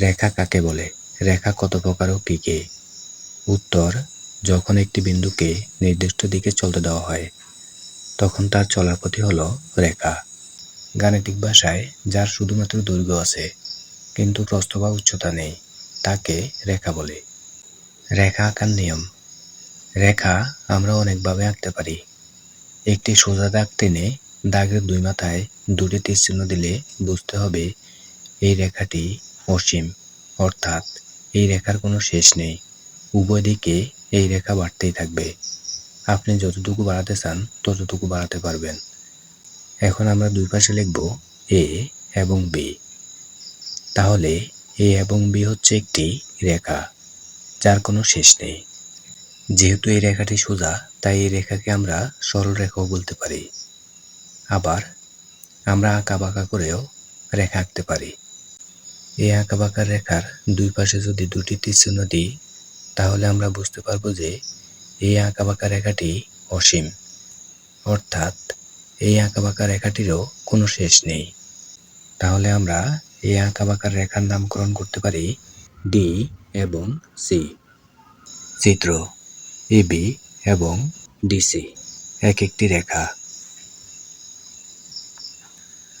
রেখা কাকে বলে? রেখা কত প্রকার ও কী কী? উত্তর, যখন একটি বিন্দুকে নির্দিষ্ট দিকে চলতে দেওয়া হয়, তখন তার চলার পথই হলো রেখা। গাণিতিক ভাষায়, যার শুধুমাত্র দৈর্ঘ্য আছে, কিন্তু প্রস্থ বা উচ্চতা নেই, তাকে রেখা বলে। রেখা আঁকার নিয়ম। রেখা আমরা অনেকভাবে আঁকতে পারি। একটি সোজা দাগ টেনে দাগের দুই মাথায় দুটি তীর চিহ্ন দিলে বুঝতে হবে এই রেখাটি অসীম অর্থাৎ এই রেখার কোনো শেষ নেই। উভয় দিকে এই রেখা বাড়তেই থাকবে। আপনি যতটুকু বাড়াতে চান, ততটুকু বাড়াতে পারবেন। এখন আমরা দুই পাশে লিখব এ এবং বি। তাহলে এ এবং বি হচ্ছে একটি রেখা, যার কোনো শেষ নেই। যেহেতু এই রেখাটি সোজা, তাই এই রেখাকে আমরা সরল রেখাও বলতে পারি। আবার আমরা আঁকা বাঁকা করেও রেখা আঁকতে পারি। এই আঁকা বাঁকা রেখার দুই পাশে যদি দুটি তীরচিহ্ন দিই, তাহলে আমরা বুঝতে পারব যে এই আঁকা বাঁকা রেখাটি অসীম। অর্থাৎ এই আঁকা বাঁকা রেখাটিরও কোনো শেষ নেই। তাহলে আমরা এই আঁকা বাঁকা রেখার নামকরণ করতে পারি ডি এবং সি চিত্র এবি এবং ডিসি এক একটি রেখা।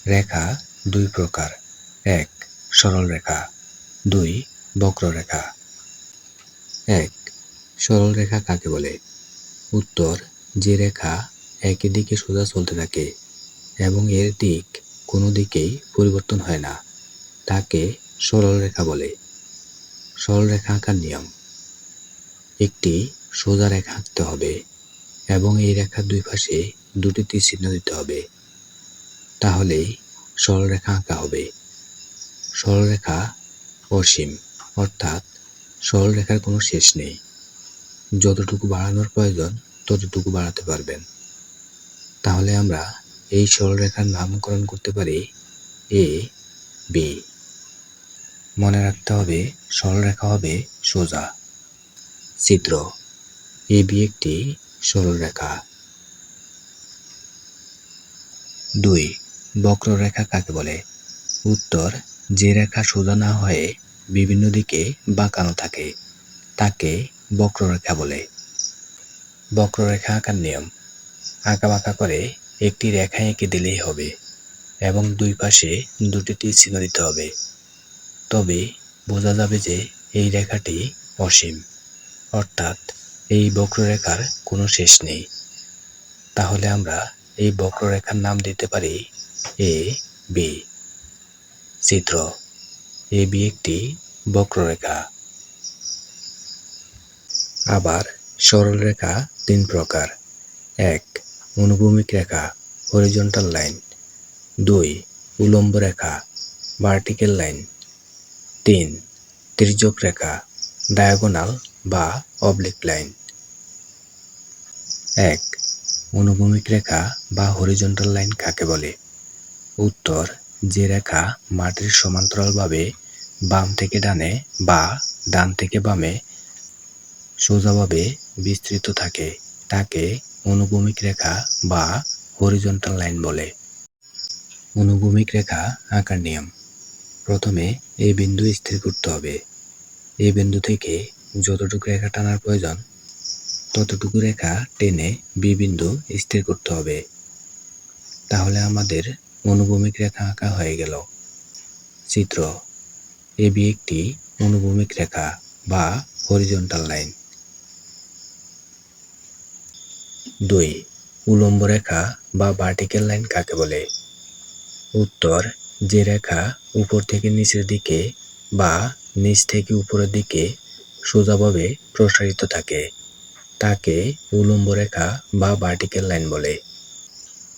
রেখা দুই প্রকার। এক সরল রেখা। দুই বক্ররেখা এক, সরল রেখা কাকে বলে? উত্তর, যে রেখা একই দিকে সোজা চলতে থাকে এবং এর দিক কোনো দিকেই পরিবর্তন হয় না, তাকে সরল রেখা বলে। সরল রেখা আঁকার নিয়ম। একটি সোজা রেখা আঁকতে হবে এবং এই রেখার দুই পাশে দুটি তীর চিহ্ন দিতে হবে। তাহলেই সরলরেখা আঁকা হবে। সরলরেখা অসীম অর্থাৎ সরলরেখার কোনো শেষ নেই। যতটুকু বাড়ানোর প্রয়োজন, ততটুকু বাড়াতে পারবেন। তাহলে আমরা এই সরলরেখার নামকরণ করতে পারি এ বি মনে রাখতে হবে, সরলরেখা হবে সোজা। চিত্র এ বি একটি সরলরেখা। দুই, বক্ররেখা কাকে বলে? উত্তর যে রেখা সোজা না হয়ে বিভিন্ন দিকে বাঁকানো থাকে, তাকে বক্ররেখা বলে। বক্ররেখা আঁকার নিয়ম। আঁকা বাঁকা করে একটি রেখা এঁকে দিলেই হবে এবং দুই পাশে দুটি তীর চিহ্ন দিতে হবে। তবে বোঝা যাবে যে এই রেখাটি অসীম, অর্থাৎ এই বক্ররেখার কোনো শেষ নেই। তাহলে আমরা এই বক্ররেখার নাম দিতে পারি এ, বি। চিত্র। এ বি একটি বক্ররেখা। আবার সরলরেখা তিন প্রকার। এক, অনুভূমিক রেখা হরিজন্টাল লাইন দুই, উলম্ব রেখা ভার্টিক্যাল লাইন তিন, তির্যক রেখা ডায়াগোনাল বা অবলিক লাইন এক, অনুভূমিক রেখা বা হরিজন্টাল লাইন কাকে বলে? উত্তর যে রেখা মাটির সমান্তরালভাবে বাম থেকে ডানে বা ডান থেকে বামে সোজাভাবে বিস্তৃত থাকে, তাকে অনুভূমিক রেখা বা হরিজন্টাল লাইন বলে। অনুভূমিক রেখা আঁকার নিয়ম। প্রথমে এই বিন্দু স্থির করতে হবে। এই বিন্দু থেকে যতটুকু রেখা টানার প্রয়োজন, ততটুকু রেখা টেনে বি বিন্দু স্থির করতে হবে। তাহলে আমাদের অনুভূমিক রেখা আঁকা হয়ে গেল। চিত্র। এবি একটি অনুভূমিক রেখা বা হরিজন্টাল লাইন দুই। উলম্ব রেখা বা ভার্টিক্যাল লাইন কাকে বলে? উত্তর। যে রেখা উপর থেকে নিচের দিকে বা নিচ থেকে উপরের দিকে সোজাভাবে প্রসারিত থাকে, তাকে উলম্ব রেখা বা ভার্টিক্যাল লাইন বলে।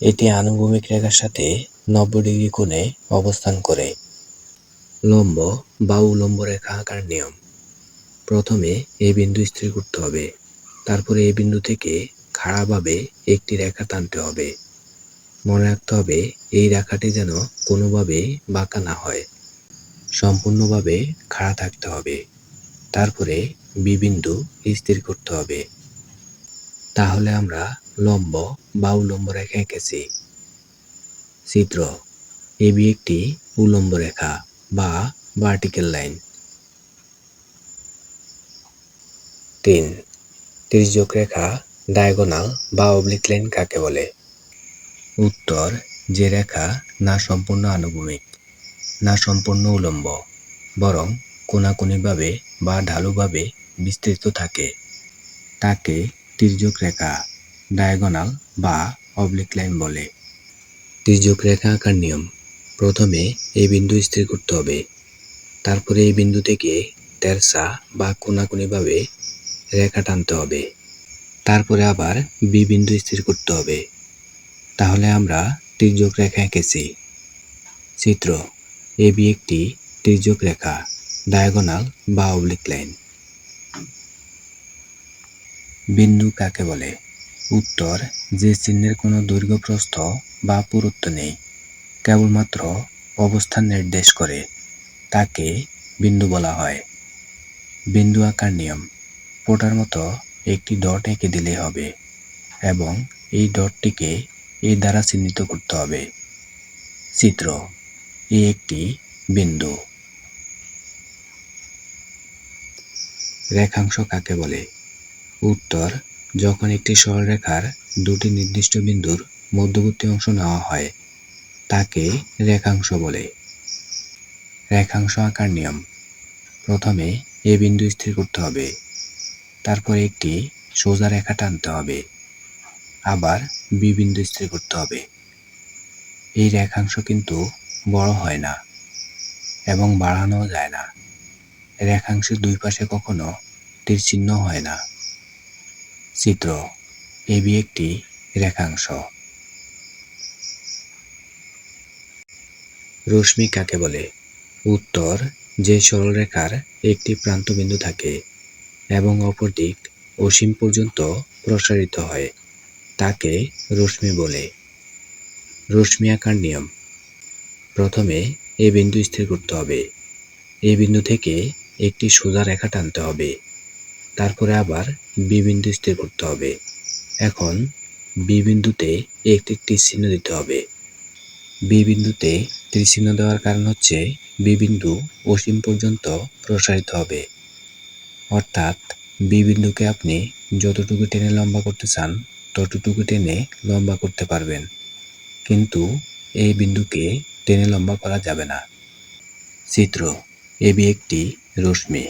এটি আনুভূমিক রেখার সাথে নব্বই ডিগ্রি কোণে অবস্থান করে। লম্ব বা উলম্ব রেখা আঁকার নিয়ম। প্রথমে এই বিন্দু স্থির করতে হবে। তারপরে এই বিন্দু থেকে খাড়াভাবে একটি রেখা টানতে হবে। মনে রাখতে হবে, এই রেখাটি যেন কোনোভাবে বাঁকা না হয়। সম্পূর্ণভাবে খাড়া থাকতে হবে। তারপরে বি বিন্দু স্থির করতে হবে। তাহলে আমরা লম্ব বা উলম্ব রেখা এঁকেছি। চিত্র এবি একটি উলম্ব রেখা বা ভার্টিক্যাল লাইন তিন তির্যক রেখা ডায়াগোনাল বা অবলিক লাইন কাকে বলে? উত্তর, যে রেখা না সম্পূর্ণ আনুভূমিক, না সম্পূর্ণ উলম্ব বরং কোনাকুনিভাবে বা ঢালুভাবে বিস্তৃত থাকে। তাকে তির্যক রেখা ডায়াগোনাল বা অবলিক লাইন বলে। তির্যক রেখা আঁকার নিয়ম। প্রথমে এই বিন্দু স্থির করতে হবে। তারপরে এই বিন্দু থেকে তেরসা বা কোনাকুনিভাবে রেখা টানতে হবে। তারপরে আবার বি বিন্দু স্থির করতে হবে। তাহলে আমরা তির্যক রেখা এঁকেছি। চিত্র, এ বি একটি তির্যক রেখা ডায়াগোনাল বা অবলিক লাইন। বিন্দু কাকে বলে? উত্তর, যে চিহ্নের কোনো দৈর্ঘ্য প্রস্থ বা পুরুত্ব নেই, কেবলমাত্র অবস্থান নির্দেশ করে, তাকে বিন্দু বলা হয়। বিন্দু আকার নিয়ম, পোটার মতো একটি ডট এঁকে দিলেই হবে এবং এই ডটটিকে এই দ্বারা চিহ্নিত করতে হবে। চিত্র, এ একটি বিন্দু। রেখাংশ কাকে বলে? উত্তর যখন একটি সরলরেখার দুটি নির্দিষ্ট বিন্দুর মধ্যবর্তী অংশ নেওয়া হয়, তাকে রেখাংশ বলে। রেখাংশ আঁকার নিয়ম। প্রথমে এ বিন্দু স্থির করতে হবে, তারপর একটি সোজা রেখা টানতে হবে, আবার বি বিন্দু স্থির করতে হবে। এই রেখাংশ কিন্তু বড় হয় না এবং বাড়ানো যায় না। রেখাংশের দুই পাশে কখনো তীর চিহ্ন হয় না। চিত্র। এবি একটি রেখাংশ। রশ্মি কাকে বলে? উত্তর, যে সরলরেখার একটি প্রান্তবিন্দু থাকে এবং অপর দিক অসীম পর্যন্ত প্রসারিত হয়, তাকে রশ্মি বলে। রশ্মি আঁকার নিয়ম। প্রথমে এ বিন্দু স্থির করতে হবে। এই বিন্দু থেকে একটি সোজা রেখা টানতে হবে। তারপরে আবার বি বিন্দু স্থির করতে হবে। এখন বি বিন্দুতে একটি তীর চিহ্ন দিতে হবে। বি বিন্দুতে তীর চিহ্ন দেওয়ার কারণ হচ্ছে বি বিন্দু অসীম পর্যন্ত প্রসারিত হবে। অর্থাৎ বি বিন্দুকে আপনি যতটুকু টেনে লম্বা করতে চান, ততটুকু টেনে লম্বা করতে পারবেন। কিন্তু এই বিন্দুকে টেনে লম্বা করা যাবে না। চিত্র এবি একটি রশ্মি।